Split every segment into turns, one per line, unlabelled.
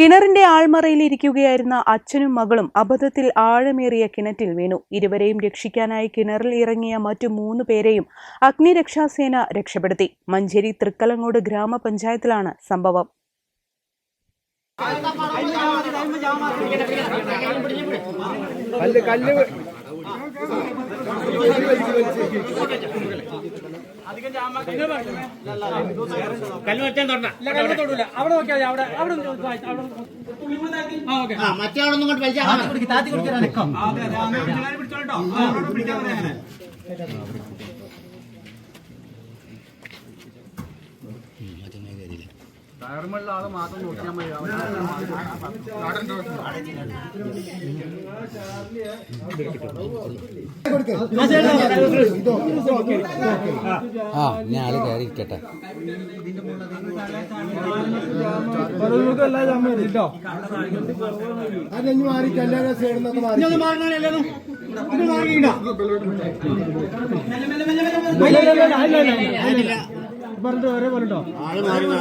കിണറിന്റെ ആൾമറയിൽ ഇരിക്കുകയായിരുന്ന അച്ഛനും മകളും അബദ്ധത്തിൽ ആഴമേറിയ കിണറ്റിൽ വീണു. ഇരുവരെയും രക്ഷിക്കാനായി കിണറിൽ ഇറങ്ങിയ മറ്റു മൂന്ന് പേരെയും അഗ്നിരക്ഷാസേന രക്ഷപ്പെടുത്തി. മഞ്ചേരി തൃക്കലങ്ങോട് ഗ്രാമപഞ്ചായത്തിലാണ് സംഭവം.
കല്ല് വെച്ചാൻ തൊടണ്ട
അവിടെ നോക്കിയാൽ അവിടെ അവിടെ ഒന്ന് വായി- അവിടെ ഒന്ന് ആ ഓക്കെ
ആ മറ്റേ അവിടെ കൊണ്ട് വലിച്ചാൽ
ആ ഞാൻ ആൾ കയറി ഇരിക്കട്ടെ.
പറഞ്ഞിട്ട് ഒരേ പറഞ്ഞിട്ടോ
എടാ എന്റെ രണ്ട് സൈഡിൽ പറഞ്ഞല്ലോ
മനസ്സില്ല മെല്ലെ മെല്ലെ ശരിയാക്കണം വണ്ടി വണ്ടി കാറ്, കാറ്.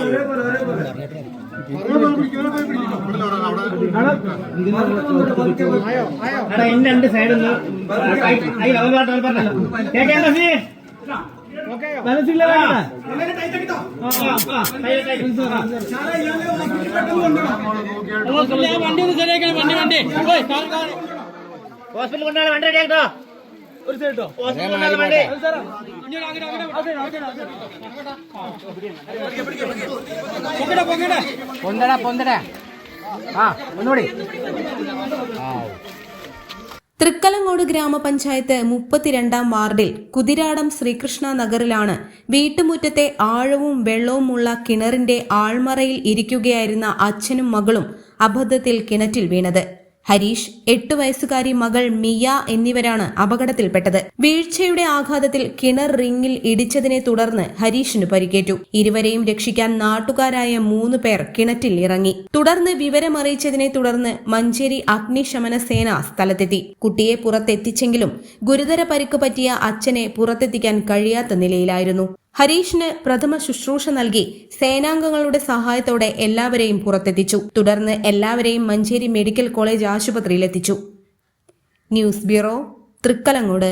ഹോസ്പിറ്റലിൽ കൊണ്ടാണ് വണ്ടി റെഡി ആക്കട്ടോ
ഒരു സൈഡ് കേട്ടോ
ഹോസ്പിറ്റലിൽ കൊണ്ടാണ് വണ്ടി
ഇങ്ങനെ പൊങ്ങടെ പൊങ്ങടെ.
പൊന്തടാ പൊന്തടാ ആ ഒന്നുകൂടി.
തൃക്കലങ്ങോട് ഗ്രാമപഞ്ചായത്ത് മുപ്പത്തിരണ്ടാം വാർഡിൽ കുതിരാടം ശ്രീകൃഷ്ണ നഗറിലാണ് വീട്ടുമുറ്റത്തെ ആഴവും വെള്ളവുമുള്ള കിണറിന്റെ ആൾമറയിൽ ഇരിക്കുകയായിരുന്ന അച്ഛനും മകളും അബദ്ധത്തിൽ കിണറ്റിൽ വീണത്. ഹരീഷ് എട്ടു വയസ്സുകാരി മകൾ മിയ എന്നിവരാണ് അപകടത്തിൽപ്പെട്ടത്. വീഴ്ചയുടെ ആഘാതത്തിൽ കിണർ റിങ്ങിൽ ഇടിച്ചതിനെ തുടർന്ന് ഹരീഷിന് പരിക്കേറ്റു. ഇരുവരെയും രക്ഷിക്കാൻ നാട്ടുകാരായ മൂന്ന് പേർ കിണറ്റിൽ ഇറങ്ങി. തുടർന്ന് വിവരമറിയിച്ചതിനെ തുടർന്ന് മഞ്ചേരി അഗ്നിശമന സേന സ്ഥലത്തെത്തി. കുട്ടിയെ പുറത്തെത്തിച്ചെങ്കിലും ഗുരുതര പരിക്ക് പറ്റിയ അച്ഛനെ പുറത്തെത്തിക്കാൻ കഴിയാത്ത നിലയിലായിരുന്നു. ഹരീഷിന് പ്രഥമ ശുശ്രൂഷ നൽകി സേനാംഗങ്ങളുടെ സഹായത്തോടെ എല്ലാവരെയും പുറത്തെത്തിച്ചു. തുടർന്ന് എല്ലാവരെയും Manjeri medical college ആശുപത്രിയിലെത്തിച്ചു. News bureau Thrikkalangode.